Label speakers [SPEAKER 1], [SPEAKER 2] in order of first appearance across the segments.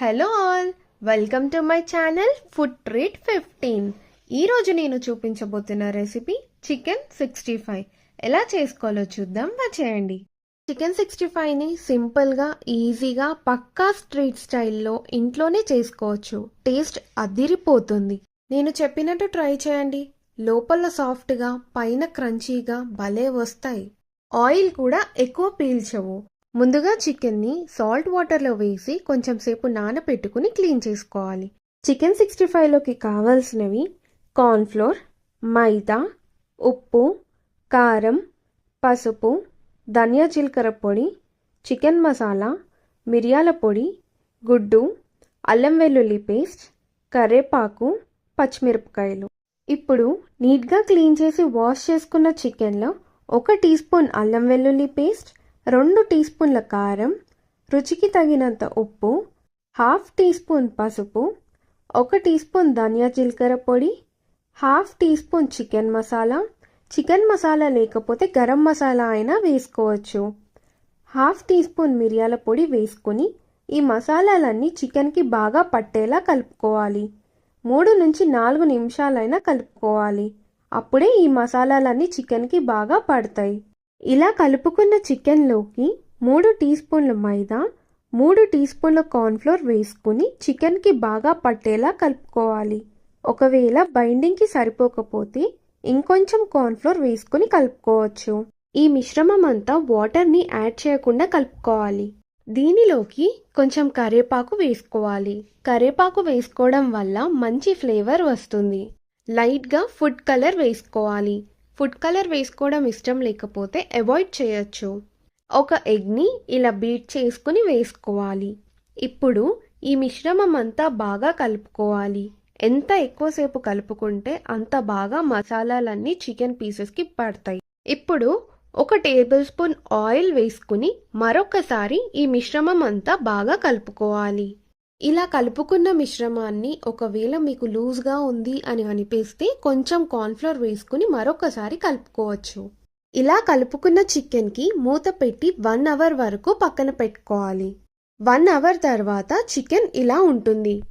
[SPEAKER 1] Hello all welcome to my channel food treat fifteen. ఈరోజు నేను చూపించబోతున్న రెసిపీ చికెన్ సిక్స్టీ ఫైవ్. ఎలా చేసుకోవాలో చూద్దాం వచ్చేయండి చికెన్ సిక్స్టీ ఫైవ్ని సింపుల్గా ఈజీగా పక్కా స్ట్రీట్ స్టైల్లో ఇంట్లోనే చేసుకోవచ్చు. టేస్ట్ అదిరిపోతుంది. నేను చెప్పినట్టు ట్రై చేయండి. లోపల సాఫ్ట్గా పైన క్రంచీగా భలే వస్తాయి. ఆయిల్ కూడా ఎక్కువ పీల్చవు. ముందుగా చికెన్ని సాల్ట్ వాటర్లో వేసి కొంచెం సేపు నానబెట్టుకుని క్లీన్ చేసుకోవాలి. చికెన్ సిక్స్టీ ఫైవ్లోకి కావాల్సినవి కార్న్ఫ్లోర్ మైదా ఉప్పు కారం పసుపు ధనియా జీలకర్ర పొడి చికెన్ మసాలా మిరియాల పొడి గుడ్డు అల్లం వెల్లుల్లి పేస్ట్ కరివేపాకు పచ్చిమిరపకాయలు. ఇప్పుడు నీట్గా క్లీన్ చేసి వాష్ చేసుకున్న చికెన్లో ఒక టీ స్పూన్ అల్లం వెల్లుల్లి పేస్ట్ రెండు టీ స్పూన్ల కారం రుచికి తగినంత ఉప్పు హాఫ్ టీ స్పూన్ పసుపు ఒక టీ స్పూన్ ధనియా జీలకర్ర పొడి half teaspoon chicken masala. Chicken masala లేకపోతే గరం మసాలా అయినా వేసుకోవచ్చు. హాఫ్ టీ స్పూన్ మిరియాల పొడి వేసుకుని ఈ మసాలాలన్నీ చికెన్కి బాగా పట్టేలా కలుపుకోవాలి. మూడు నుంచి నాలుగు నిమిషాలైనా కలుపుకోవాలి. అప్పుడే ఈ మసాలాలన్నీ చికెన్కి బాగా పడతాయి. ఇలా కలుపుకున్న చికెన్లోకి మూడు టీ స్పూన్ల మైదా మూడు టీ స్పూన్ల కార్న్ఫ్లోర్ వేసుకుని చికెన్కి బాగా పట్టేలా కలుపుకోవాలి. ఒకవేళ బైండింగ్కి సరిపోకపోతే ఇంకొంచెం కార్న్ఫ్లోర్ వేసుకుని కలుపుకోవచ్చు. ఈ మిశ్రమం అంతా వాటర్ని యాడ్ చేయకుండా కలుపుకోవాలి. దీనిలోకి కొంచెం కరివేపాకు వేసుకోవాలి. కరివేపాకు వేసుకోవడం వల్ల మంచి ఫ్లేవర్ వస్తుంది. లైట్గా ఫుడ్ కలర్ వేసుకోవాలి. ఫుడ్ కలర్ వేసుకోవడం ఇష్టం లేకపోతే అవాయిడ్ చేయొచ్చు. ఒక ఎగ్ని ఇలా బీట్ చేసుకుని వేసుకోవాలి. ఇప్పుడు ఈ మిశ్రమం అంతా బాగా కలుపుకోవాలి. ఎంత ఎక్కువసేపు కలుపుకుంటే అంత బాగా మసాలాలన్నీ చికెన్ పీసెస్కి పడతాయి. ఇప్పుడు ఒక టేబుల్ స్పూన్ ఆయిల్ వేసుకుని మరొకసారి ఈ మిశ్రమం అంతా బాగా కలుపుకోవాలి. ఇలా కలుపుకున్న మిశ్రమాన్ని ఒకవేళ మీకు లూజ్గా ఉంది అని అనిపిస్తే కొంచెం కార్న్ఫ్లోర్ వేసుకుని మరొకసారి కలుపుకోవచ్చు. ఇలా కలుపుకున్న చికెన్కి మూత పెట్టి వన్ అవర్ వరకు పక్కన పెట్టుకోవాలి. వన్ అవర్ తర్వాత చికెన్ ఇలా ఉంటుంది.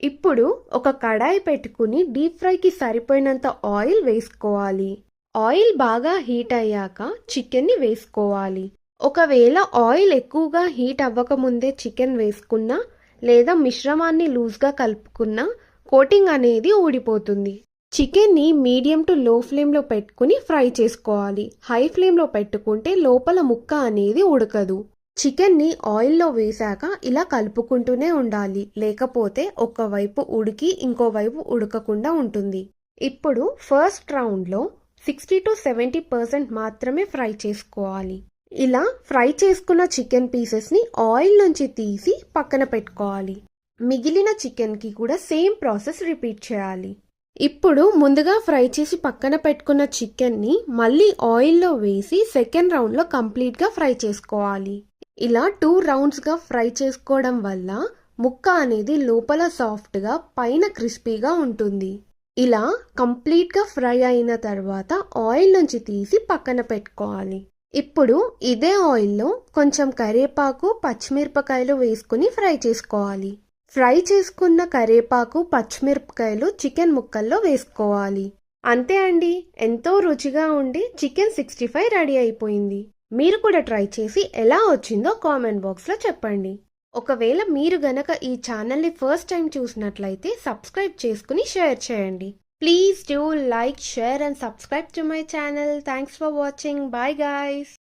[SPEAKER 1] ఇప్పుడు ఒక కడాయి పెట్టుకుని డీప్ ఫ్రైకి సరిపోయినంత ఆయిల్ వేసుకోవాలి. ఆయిల్ బాగా హీట్ అయ్యాక చికెన్ని వేసుకోవాలి. ఒకవేళ ఆయిల్ ఎక్కువగా హీట్ అవ్వకముందే చికెన్ వేసుకున్నా లేదా మిశ్రమాన్ని లూజ్గా కలుపుకున్నా కోటింగ్ అనేది ఊడిపోతుంది. చికెన్ని మీడియం టు లో ఫ్లేమ్లో పెట్టుకుని ఫ్రై చేసుకోవాలి. హై ఫ్లేమ్లో పెట్టుకుంటే లోపల ముక్క అనేది ఉడకదు. చికెన్ని ఆయిల్లో వేశాక ఇలా కలుపుకుంటూనే ఉండాలి. లేకపోతే ఒకవైపు ఉడికి ఇంకోవైపు ఉడకకుండా ఉంటుంది. ఇప్పుడు ఫస్ట్ రౌండ్లో సిక్స్టీ టు సెవెంటీ పర్సెంట్ మాత్రమే ఫ్రై చేసుకోవాలి. ఇలా ఫ్రై చేసుకున్న చికెన్ పీసెస్ని ఆయిల్ నుంచి తీసి పక్కన పెట్టుకోవాలి. మిగిలిన చికెన్కి కూడా సేమ్ ప్రాసెస్ రిపీట్ చేయాలి. ఇప్పుడు ముందుగా ఫ్రై చేసి పక్కన పెట్టుకున్న చికెన్ని మళ్ళీ ఆయిల్లో వేసి సెకండ్ రౌండ్లో కంప్లీట్గా ఫ్రై చేసుకోవాలి. ఇలా టూ రౌండ్స్గా ఫ్రై చేసుకోవడం వల్ల ముక్క అనేది లోపల సాఫ్ట్గా పైన క్రిస్పీగా ఉంటుంది. ఇలా కంప్లీట్గా ఫ్రై అయిన తర్వాత ఆయిల్ నుంచి తీసి పక్కన పెట్టుకోవాలి. ఇప్పుడు ఇదే ఆయిల్లో కొంచెం కరివేపాకు పచ్చిమిరపకాయలు వేసుకుని ఫ్రై చేసుకోవాలి. ఫ్రై చేసుకున్న కరివేపాకు పచ్చిమిరపకాయలు చికెన్ ముక్కల్లో వేసుకోవాలి. అంతే అండి. ఎంతో రుచిగా ఉండి చికెన్ సిక్స్టీ ఫైవ్ రెడీ అయిపోయింది. మీరు కూడా ట్రై చేసి ఎలా వచ్చిందో కామెంట్ బాక్స్లో చెప్పండి. ఒకవేళ మీరు గనక ఈ ఛానల్ని ఫస్ట్ టైం చూసినట్లయితే సబ్స్క్రైబ్ చేసుకుని షేర్ చేయండి. Please do like, share and subscribe to my channel. Thanks for watching. Bye guys.